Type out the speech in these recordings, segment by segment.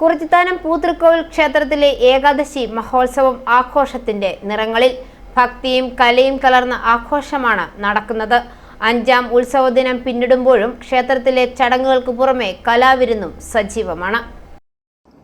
കുറിച്ചിത്താനം പൂതൃക്കോവിൽ ക്ഷേത്രത്തിലെ ഏകാദശി മഹോത്സവം ആഘോഷത്തിന്റെ നിറങ്ങളിൽ ഭക്തിയും കലയും കലർന്ന ആഘോഷമാണ് നടക്കുന്നത്. അഞ്ചാം ഉത്സവ ദിനം പിന്നിടുമ്പോഴും ക്ഷേത്രത്തിലെ ചടങ്ങുകൾക്ക് പുറമെ കലാവിരുന്നും സജീവമാണ്.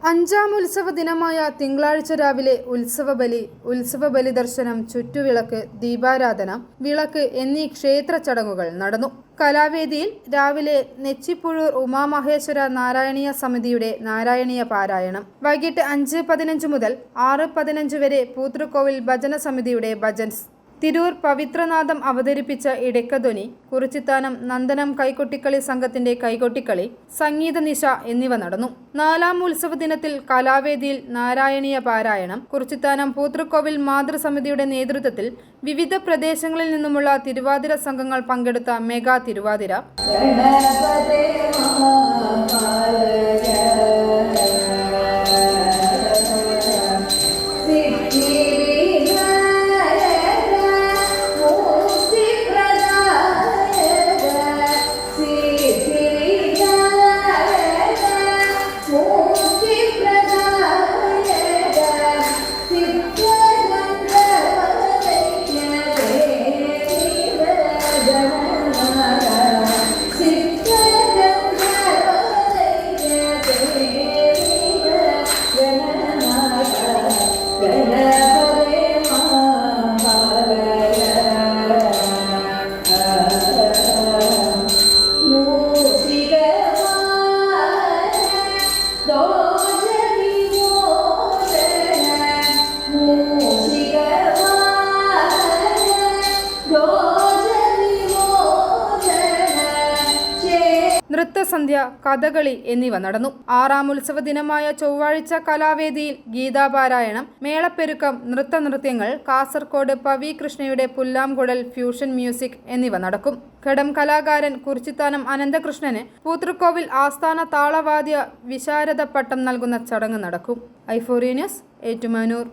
അഞ്ചാം ഉത്സവ ദിനമായ തിങ്കളാഴ്ച രാവിലെ ഉത്സവ ബലി ഉത്സവ ബലി ദർശനം ചുറ്റുവിളക്ക് ദീപാരാധന വിളക്ക് എന്നീ ക്ഷേത്ര ചടങ്ങുകൾ നടന്നു. കലാവേദിയിൽ രാവിലെ നെച്ചിപ്പുഴൂർ ഉമാമഹേശ്വര നാരായണീയ സമിതിയുടെ നാരായണീയ പാരായണം വൈകിട്ട് അഞ്ച് പതിനഞ്ച് മുതൽ ആറ് പതിനഞ്ച് വരെ പൂത്തൃക്കോവിൽ ഭജന സമിതിയുടെ ഭജൻസ് തിരൂർ പവിത്രനാഥം അവതരിപ്പിച്ച ഇടക്കധ്വനി കുറിച്ചിത്താനം നന്ദനം കൈകൊട്ടിക്കളി സംഘത്തിന്റെ കൈകൊട്ടിക്കളി സംഗീത നിശ എന്നിവ നടന്നു. നാലാം ഉത്സവ ദിനത്തിൽ കലാവേദിയിൽ നാരായണീയ പാരായണം കുറിച്ചിത്താനം പൂത്തൃക്കോവിൽ മാതൃസമിതിയുടെ നേതൃത്വത്തിൽ വിവിധ പ്രദേശങ്ങളിൽ നിന്നുമുള്ള തിരുവാതിര സംഘങ്ങൾ പങ്കെടുത്ത മെഗാ തിരുവാതിര. 走。നൃത്തസന്ധ്യ കഥകളി എന്നിവ നടന്നു. ആറാം ഉത്സവ ദിനമായ ചൊവ്വാഴ്ച കലാവേദിയിൽ ഗീതാപാരായണം മേളപ്പെരുക്കം നൃത്തനൃത്യങ്ങൾ കാസർകോട് പവി കൃഷ്ണയുടെ പുല്ലാംകുഴൽ ഫ്യൂഷൻ മ്യൂസിക് എന്നിവ നടക്കും. ഘടം കലാകാരൻ കുറിച്ചിത്താനം അനന്തകൃഷ്ണന് പൂത്തൃക്കോവിൽ ആസ്ഥാന താളവാദ്യ വിശാരദ പട്ടം നൽകുന്ന ചടങ്ങ് നടക്കും. ഐഫോറിയനസ് ഏറ്റുമാനൂർ.